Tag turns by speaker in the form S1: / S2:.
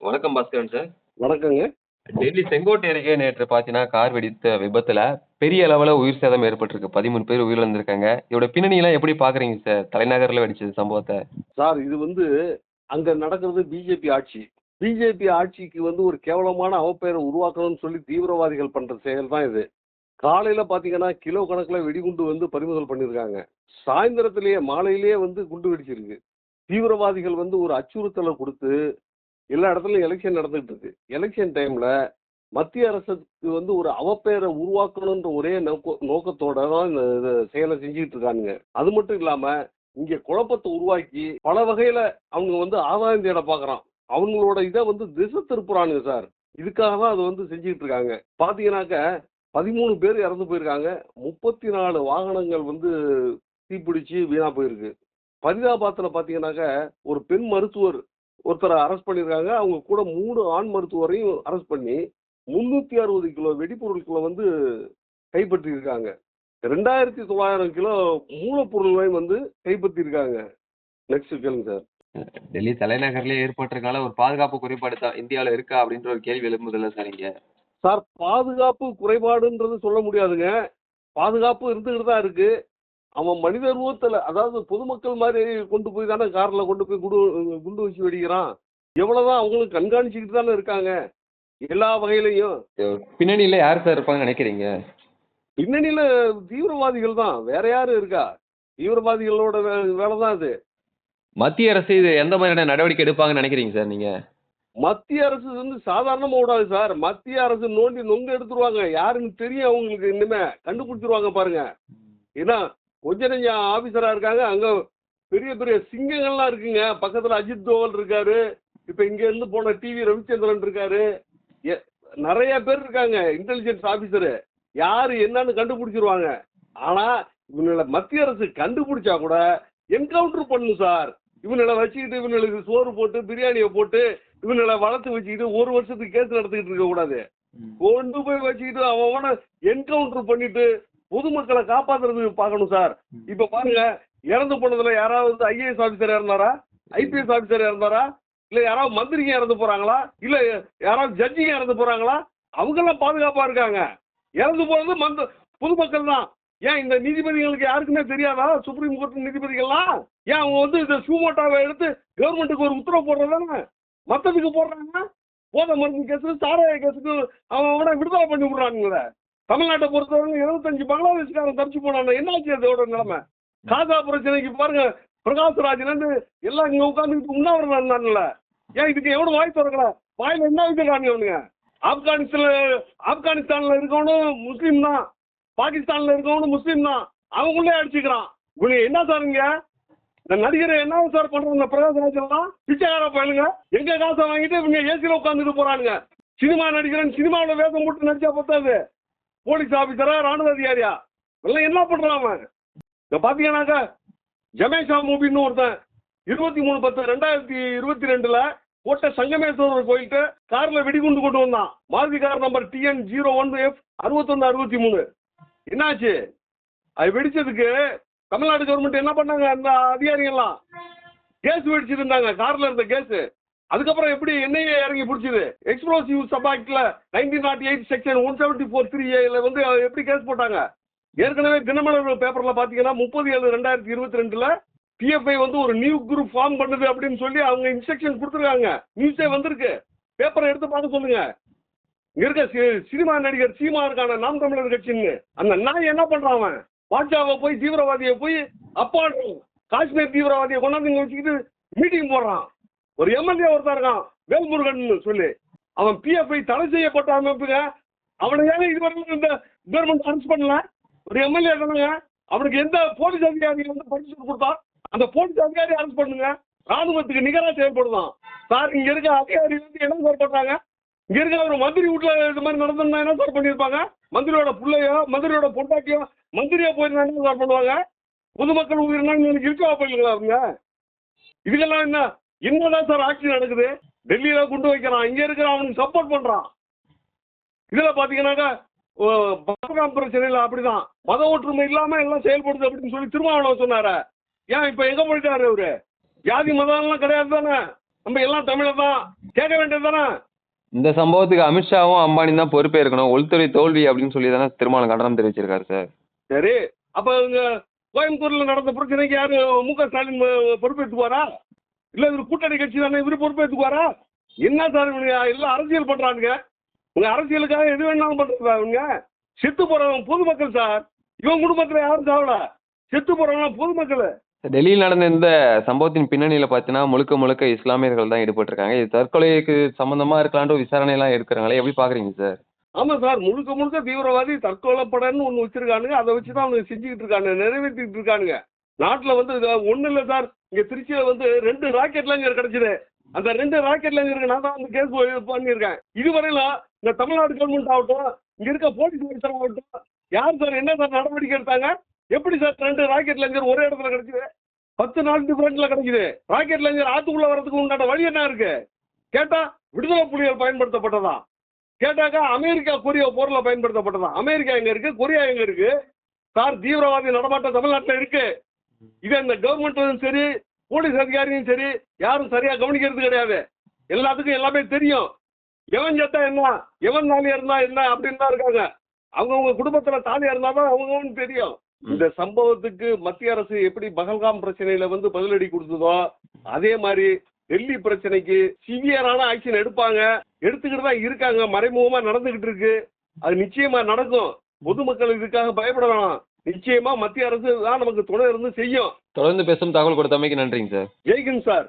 S1: வணக்கம் பாஸ்கரன் சார்.
S2: வணக்கங்க.
S1: டெல்லி செங்கோட்டை அருகே நேற்று பார்த்தீங்கன்னா கார் வெடித்த விபத்துல பெரிய அளவில் உயிர் சேதம் ஏற்பட்டிருக்கு. பதிமூணு பேர் உயிரிழந்திருக்காங்க. இதோட பின்னணியெல்லாம் எப்படி பார்க்குறீங்க சார்? தலைநகரில் வெடிச்சது சம்பவத்தை.
S2: சார் இது வந்து அங்க நடக்கிறது பிஜேபி ஆட்சி. பிஜேபி ஆட்சிக்கு வந்து ஒரு கேவலமான அவப்பெயரை உருவாக்கணும்னு சொல்லி தீவிரவாதிகள் பண்ற செயல் தான் இது. காலையில பாத்தீங்கன்னா கிலோ கணக்குல வெடிகுண்டு வந்து பறிமுதல் பண்ணியிருக்காங்க சாயந்தரத்திலேயே மாலையிலேயே வந்து குண்டு வெடிச்சிருக்கு. தீவிரவாதிகள் வந்து ஒரு அச்சுறுத்தலை கொடுத்து எல்லா இடத்துலையும் எலெக்ஷன் நடந்துகிட்டு இருக்கு எலெக்ஷன் டைம்ல மத்திய அரசுக்கு வந்து ஒரு அவப்பெயரை உருவாக்கணுன்ற ஒரே நோக்க நோக்கத்தோட தான் இந்த செயலை செஞ்சுக்கிட்டு இருக்கானுங்க அது மட்டும் இல்லாம இங்க குழப்பத்தை உருவாக்கி பல வகையில அவங்க வந்து ஆதாயம் தேட பாக்குறான் அவங்களோட இதை வந்து திசை திருப்புறானுங்க சார் இதுக்காக தான் அது வந்து செஞ்சுக்கிட்டு இருக்காங்க பாத்தீங்கன்னாக்க பதிமூணு பேர் இறந்து போயிருக்காங்க. முப்பத்தி நாலு வாகனங்கள் வந்து தீப்பிடிச்சு வீணா போயிருக்கு. பரிதாபாத்தில் பார்த்தீங்கன்னாக்க ஒரு பெண் மருத்துவர் ஒருத்தரை அரெஸ்ட் பண்ணியிருக்காங்க அவங்க கூட மூணு ஆண் மருத்துவரையும் அரெஸ்ட் பண்ணி முந்நூற்றி அறுபது கிலோ வெடிப்பொருட்களை வந்து கைப்பற்றியிருக்காங்க. ரெண்டாயிரத்தி தொள்ளாயிரம் கிலோ மூலப்பொருள்களையும் வந்து கைப்பற்றியிருக்காங்க. நெக்ஸ்ட் கேளுங்க சார்
S1: டெல்லி தலைநகர்லேயே ஏற்பட்டிருக்கால ஒரு பாதுகாப்பு குறைபாடு தான் இந்தியாவில் இருக்கா அப்படின்ற ஒரு கேள்வி எழுப்புதில்ல சார் இங்கே?
S2: சார் பாதுகாப்பு குறைபாடுன்றது சொல்ல முடியாதுங்க. பாதுகாப்பு இருந்துகிட்டு தான் இருக்கு. அவன் மனித ரூபத்தில் அதாவது பொதுமக்கள் மாதிரி கொண்டு போய் தானே காரில் கொண்டு போய் குண்டு குண்டு வச்சு வெடிக்கிறான். எவ்வளோதான் அவங்களும் கண்காணிச்சுக்கிட்டு தானே இருக்காங்க. எல்லா வகையிலையும்.
S1: பின்னணியில் யார் சார் இருப்பாங்கன்னு நினைக்கிறீங்க?
S2: பின்னணியில் தீவிரவாதிகள் தான். வேற யாரு இருக்கா? தீவிரவாதிகளோட வேலை தான் இது
S1: மத்திய அரசு இது எந்த மாதிரியான நடவடிக்கை எடுப்பாங்கன்னு நினைக்கிறீங்க சார் நீங்கள்
S2: மத்திய அரசு வந்து சாதாரணமாக விடாது சார் மத்திய அரசு நோண்டி நொங்க எடுத்துருவாங்க. யாருன்னு தெரியும் அவங்களுக்கு இனிமே. கண்டுபிடிச்சிருவாங்க பாருங்க. ஏன்னா கொஞ்ச நெஞ்சம் ஆஃபீஸராக இருக்காங்க. அங்கே பெரிய பெரிய சிங்கங்கள்லாம் இருக்குங்க. பக்கத்தில் அஜித் தோவல் இருக்காரு. இப்போ இங்கேருந்து போன டிவி ரவிச்சந்திரன் இருக்காரு. எ- நிறைய பேர் இருக்காங்க. இன்டெலிஜென்ஸ் ஆஃபீஸரு யார் என்னன்னு கண்டுபிடிச்சிருவாங்க. ஆனால் இவங்களை மத்திய அரசு கண்டுபிடிச்சா கூட என்கவுண்டர் பண்ணும் சார். இவங்களை வச்சுக்கிட்டு இவங்களுக்கு சோறு போட்டு பிரியாணியை போட்டு இவங்களை வளர்த்து வச்சுக்கிட்டு ஒரு வருஷத்துக்கு கேஸ் நடத்திக்கிட்டு இருக்க கூடாது கொண்டு போய் வச்சுக்கிட்டு அவன என்கவுண்டர் பண்ணிட்டு பொதுமக்களை காப்பாத்துறதுக்கு பார்க்கணும் சார். இப்ப பாருங்க இறந்து போனதுல யாராவது ஐஏஎஸ் ஆபீசர் இறந்தாரா ஐபிஎஸ் ஆபீசர் இறந்தாரா இல்ல யாராவது மந்திரிங்க இறந்து போறாங்களா? இல்ல யாராவது ஜட்ஜிங்க இறந்து போறாங்களா? அவங்கெல்லாம் பாதுகாப்பா இருக்காங்க. இறந்து போனது மந்த பொதுமக்கள் தான். ஏன் இந்த நீதிபதிகளுக்கு யாருக்குமே தெரியாதா? சுப்ரீம் கோர்ட் நீதிபதிகள்லாம்? ஏன் அவங்க வந்து இந்த சூமோட்டாவை எடுத்து கவர்மெண்ட்டுக்கு ஒரு உத்தரவு போடுறதானே? மற்றதுக்கு போடுறாங்க? போதை மருந்து கேஸுக்கு சாராய கேஸுக்கு அவனை விடுதலை பண்ணி விடுறானுங்களே. தமிழ்நாட்டை பொறுத்தவரைக்கும் இருபத்தஞ்சு பங்களாதேஷ்காரன் தப்பிச்சு போனான் என்னாச்சு அதோட நிலைமை? காசா பிரச்சனைக்கு பாருங்க பிரகாஷ்ராஜ்லேருந்து எல்லாம் இங்கே உட்காந்துக்கிட்டு உண்ணாவிரதம் இருந்தாங்கல்ல ஏன் இதுக்கு எவ்வளோ வாய் திறக்கல வாயில் என்ன வைக்கிறாங்க அவனுங்க? ஆப்கானிஸ்தான் ஆப்கானிஸ்தான்ல இருக்கவனும் முஸ்லீம் தான். பாகிஸ்தான்ல இருக்கவனும் முஸ்லீம் தான். அவங்களே அடிச்சுக்கிறான். இவங்க என்ன சாருங்க இந்த நடிகரை என்ன சார் பண்றாங்க? பிரகாஷ்ராஜ் பிரகாஷ் எல்லாம்? பிச்சைக்கார பயலுங்க? எங்க காசை வாங்கிட்டு இவங்க ஏசியில் உட்காந்துட்டு போகிறானுங்க சினிமா நடிக்கிறேன் சினிமாவில் வேதம் போட்டு நடிச்சா பத்தாது. போலீஸ் ஆபீசரா ராணுவ அதிகாரியா? எல்லாம் என்ன பண்றான் அவன்? இங்க பாத்தீங்கன்னாக்கா ஜமேஷா மூபின்னு ஒருத்தன் இருபத்தி மூணு பத்து ரெண்டாயிரத்தி இருபத்தி ரெண்டுல கோட்டை சங்கமேஸ்வரர் கோயில்கிட்ட கார்ல வெடிகுண்டு கொண்டு வந்தான். Maruti car number TN zero one F அறுபத்தொன்னு அறுபத்தி மூணு. என்னாச்சு? அது வெடிச்சதுக்கு தமிழ்நாடு கவர்மெண்ட் என்ன பண்ணாங்க அந்த அதிகாரிகள்லாம்? கேஸ் வெடிச்சிருந்தாங்க கார்ல இருந்த கேஸ். அதுக்கப்புறம் எப்படி என்ஐஏ இறங்கி பிடிச்சது? எக்ஸ்ப்ளோசிவ் சப் ஆக்டில் nineteen nought eight section one seventy four three ஏல வந்து எப்படி கேஸ் போட்டாங்க? ஏற்கனவே தினமலர் பேப்பரில் பார்த்தீங்கன்னா முப்பது ஏழு ரெண்டாயிரத்தி இருபத்தி ரெண்டில் பிஎஃப்ஐ வந்து ஒரு நியூ குரூப் ஃபார்ம் பண்ணுது அப்படின்னு சொல்லி அவங்க இன்ஸ்ட்ரக்ஷன் கொடுத்துருக்காங்க. நியூஸே வந்திருக்கு. பேப்பரை எடுத்து பார்க்க சொல்லுங்க. இங்கே இருக்க சி- சினிமா நடிகர் சீமா இருக்கான நாம் தமிழர் கட்சின்னு. அந்த நாய் என்ன பண்ணுறான் அவன்? பாட்ஷாவை போய் தீவிரவாதியை போய் அப்பா காஷ்மீர் தீவிரவாதியை கொண்டாந்து இங்கே வச்சுக்கிட்டு மீட்டிங் போடுறான். ஒரு எம்எல்ஏ ஒருத்தர் இருக்கான் வேல்முருகன் சொல்லி. அவன் பிஎஃப்ஐ தடை செய்யப்பட்ட அமைப்புங்க. அவனை ஏன் இதுவரைக்கும் இந்த கவர்மெண்ட் அரெஸ்ட் பண்ணல? ஒரு எம்எல்ஏ தானுங்க. அவனுக்கு எந்த போலீஸ் அதிகாரி வந்து பரிசு கொடுத்தா அந்த போலீஸ் அதிகாரி அரெஸ்ட் பண்ணுங்க. ராணுவத்துக்கு நிகராக செயல்படுதான். சார் இங்கே இருக்க அதிகாரி வந்து என்ன சார் பண்ணுறாங்க இங்கே இருக்க ஒரு மந்திரி வீட்டில் இது மாதிரி நடந்ததுன்னா என்ன சார் பண்ணியிருப்பாங்க? மந்திரியோட பிள்ளையோ மந்திரியோட பொண்டாட்டியோ மந்திரியா போயிருந்தா என்ன சார் பண்ணுவாங்க? பொதுமக்கள் உயிரினா எனக்கு இருக்கவா போயிருங்களா அவங்க? இதுக்கெல்லாம் என்ன? என்னதான் சார் ஆட்சி நடக்குது. டெல்லியில குண்டு வைக்கிறான். இங்க இருக்கிற அவனுக்கு சப்போர்ட் பண்றான். இதுல பாத்தீங்கன்னாக்கா பகவான் பிரச்சனையில் அப்படிதான். மத ஒற்றுமை இல்லாம எல்லாம் செயல்படுது அப்படின்னு சொல்லி திருமாவளவன் சொன்னாரு. ஏன் இப்ப எங்க போயிட்டாரு அவரு? ஜாதி மதம் எல்லாம் கிடையாது தானே? நம்ம எல்லாம் தமிழர் தான். கேட்க வேண்டியது தானே?
S1: இந்த சம்பவத்துக்கு அமித்ஷாவும் அம்பானி தான் பொறுப்பேற்கணும். உள்துறை தோல்வி அப்படின்னு சொல்லி தானே திருமாவளவன் கண்டனம் தெரிவிச்சிருக்காரு சார்.
S2: சரி. அப்ப இங்க கோயம்புத்தூர்ல நடந்த பிரச்சனைக்கு யாரு மு க ஸ்டாலின் அஹ், பொறுப்பேற்றுக்குவாரா? இல்ல இவர் கூட்டணி கட்சி தானே இவரு பொறுப்பேற்றுக்குவாரா என்ன சார் இவனுங்க? எல்லாம் அரசியல் பண்றானுங்க. உங்க அரசியலுக்காக எது வேணாலும் பண்றதா இவங்க? செத்து போறவங்க பொதுமக்கள் சார். இவன் குடும்பத்துல யாரும் சாவல. செத்து போறவங்க பொதுமக்கள்.
S1: டெல்லியில் நடந்த இந்த சம்பவத்தின் பின்னணியில் பார்த்தீங்கன்னா முழுக்க முழுக்க இஸ்லாமியர்கள் தான் ஈடுபட்டிருக்காங்க. இது தற்கொலைக்கு சம்பந்தமா இருக்கலான்ட்டு விசாரணையெல்லாம் எடுக்கிறாங்களே எப்படி பார்க்குறீங்க சார்?
S2: ஆமா சார் முழுக்க முழுக்க தீவிரவாதி தற்கொலைப்படன்னு ஒண்ணு வச்சிருக்கானுங்க. அதை வச்சு தான் அவனுங்க செஞ்சுக்கிட்டு இருக்கானுங்க நிறைவேற்றிட்டு இருக்கானுங்க. நாட்டுல வந்து ஒண்ணு இல்ல சார். இங்க திருச்சியில வந்து ரெண்டு ராக்கெட் லாஞ்சர் கிடைச்சது. அந்த ரெண்டு ராக்கெட் லாஞ்சருக்கு நான் தான் வந்து கேஸ் பண்ணியிருக்கேன். இதுவரையில இந்த தமிழ்நாடு கவர்மெண்ட் ஆகட்டும் இங்க இருக்க போலீஸ் ஆஃபீஸர் ஆகட்டும் யார் சார் என்ன சார் நடவடிக்கை எடுத்தாங்க? எப்படி சார் ரெண்டு ராக்கெட் லாஞ்சர் ஒரே இடத்துல கிடைக்குது பத்து நாள் டிஃபரெண்ட்ல கிடைக்குது. ராக்கெட் லாஞ்சர் ஆத்துக்குள்ள வரதுக்கு உண்டான வழி என்ன இருக்கு? கேட்டா விடுதலை புலிகள் பயன்படுத்தப்பட்டதா? கேட்டாக்கா அமெரிக்கா கொரியா போர்ல பயன்படுத்தப்பட்டதா? அமெரிக்கா எங்க இருக்கு? கொரியா எங்க இருக்கு? சார் தீவிரவாதி நடமாட்டம் தமிழ்நாட்டில் இருக்கு. இதை இந்த கவர்மெண்ட்டும் சரி போலீஸ் அதிகாரியும் சரி யாரும் சரியா கவனிக்கிறது கிடையாது. எல்லாத்துக்கும் எல்லாமே தெரியும். எவன் செத்தா என்ன? எவன் தாலியா இருந்தா என்ன அப்படின்னு தான் இருக்காங்க. அவங்கவுங்க குடும்பத்துல தாலியா இருந்தாதான் அவங்கவுன்னு தெரியும். இந்த சம்பவத்துக்கு மத்திய அரசு எப்படி பகல்காம் பிரச்சனையில வந்து பதிலடி கொடுத்ததோ அதே மாதிரி டெல்லி பிரச்சனைக்கு சிவியரான ஆக்ஷன் எடுப்பாங்க. எடுத்துக்கிட்டு தான் இருக்காங்க. மறைமுகமா நடந்துகிட்டு இருக்கு. அது நிச்சயமா நடக்கும். பொதுமக்கள் இதுக்காக பயப்பட வேணாம். நிச்சயமா மத்திய அரசு தான் நமக்கு துணை இருந்து செய்யும்.
S1: தொடர்ந்து பேசும் தகவல் கொடுத்தமைக்கு நன்றிங்க சார்.
S2: ஜெய்கின் சார்.